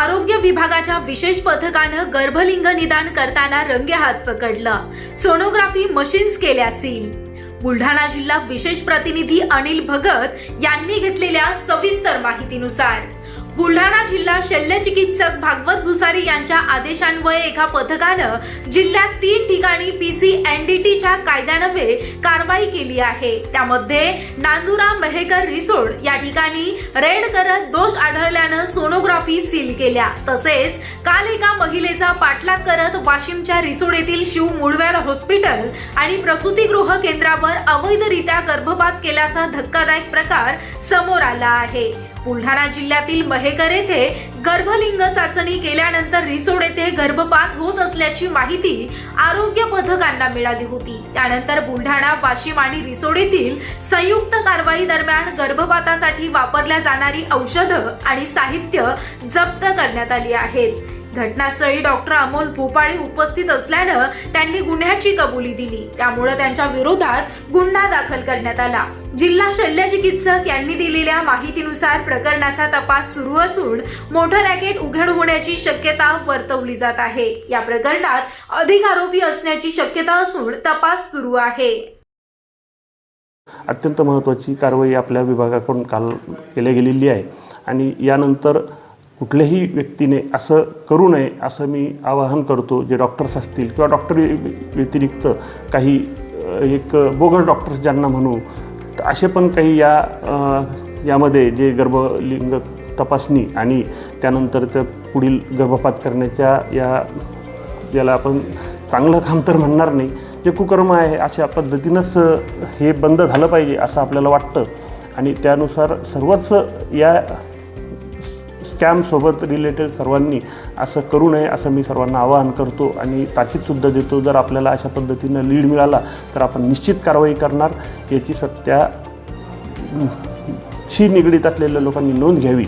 आरोग्य विभागाच्या विशेष पथकानं गर्भलिंग निदान करताना रंगेहात पकडलं. सोनोग्राफी मशीन्स केल्या सील बुलढाणा जिल्हा विशेष प्रतिनिधी अनिल भगत यांनी घेतलेल्या सविस्तर माहितीनुसार. बुलढाणा जिल्हा शल्यचिकित्सक भागवत भुसारी यांच्या आदेशान्वये एका पथकानं जिल्ह्यात तीन ठिकाणी पी सी एन डी टीच्या कायद्यान्वये कारवाई केली आहे. त्यामध्ये नांदुरा मेहेकर रिसोड या ठिकाणी रेड करत दोष आढळल्यानं सोनोग्राफी सील केल्या. तसेच काल एका महिलेचा पाठलाग करत वाशिमच्या रिसोड येथील शिव मुळव्याल हॉस्पिटल आणि प्रसूतीगृह केंद्रावर अवैधरित्या गर्भपात केल्याचा धक्कादायक प्रकार समोर आला आहे. बुलढाणा जिल्ह्यातील महेकर येथे गर्भलिंग चाचणी केल्यानंतर रिसोड येथे गर्भपात होत असल्याची माहिती आरोग्य पथकांना मिळाली होती. त्यानंतर बुलढाणा वाशिम आणि रिसोड येथील संयुक्त कारवाई दरम्यान गर्भपातासाठी वापरल्या जाणारी औषधं आणि साहित्य जप्त करण्यात आली आहेत. घटनास्थळी डॉक्टर अमोल भोपाळी उपस्थित असल्यानं त्यांनी गुन्ह्याची कबुली दिली. त्यामुळे त्यांच्या विरोधात गुन्हा दाखल करण्यात आला. जिल्हा शल्यचिकित्सक यांनी दिलेल्या माहितीनुसार प्रकरणाचा तपास सुरू असून मोठं रॅकेट उघड होण्याची शक्यता वर्तवली जात आहे. या प्रकरणात अधिक आरोपी असण्याची शक्यता असून तपास सुरू आहे. अत्यंत महत्त्वाची कारवाई आपल्या विभागाकडून काल केल्या गेलेली आहे. आणि यानंतर कुठल्याही व्यक्तीने असं करू नये असं मी आवाहन करतो. जे डॉक्टर्स असतील किंवा डॉक्टर व्यतिरिक्त काही एक बोगस डॉक्टर्स ज्यांना म्हणू तर असे पण काही या यामध्ये जे गर्भलिंग तपासणी आणि त्यानंतर त्या पुढील गर्भपात करण्याच्या या ज्याला आपण चांगलं काम तर म्हणणार नाही जे कुकर्म आहे अशा पद्धतीनंच हे बंद झालं पाहिजे असं आपल्याला वाटतं. आणि त्यानुसार सर्वच या स्कॅमसोबत रिलेटेड सर्वांनी असं करू नये असं मी सर्वांना आवाहन करतो आणि ताकीदसुद्धा देतो. जर आपल्याला अशा पद्धतीनं लीड मिळाला तर आपण निश्चित कारवाई करणार. याची सत्या शी निगडीत असलेल्या लोकांनी नोंद घ्यावी.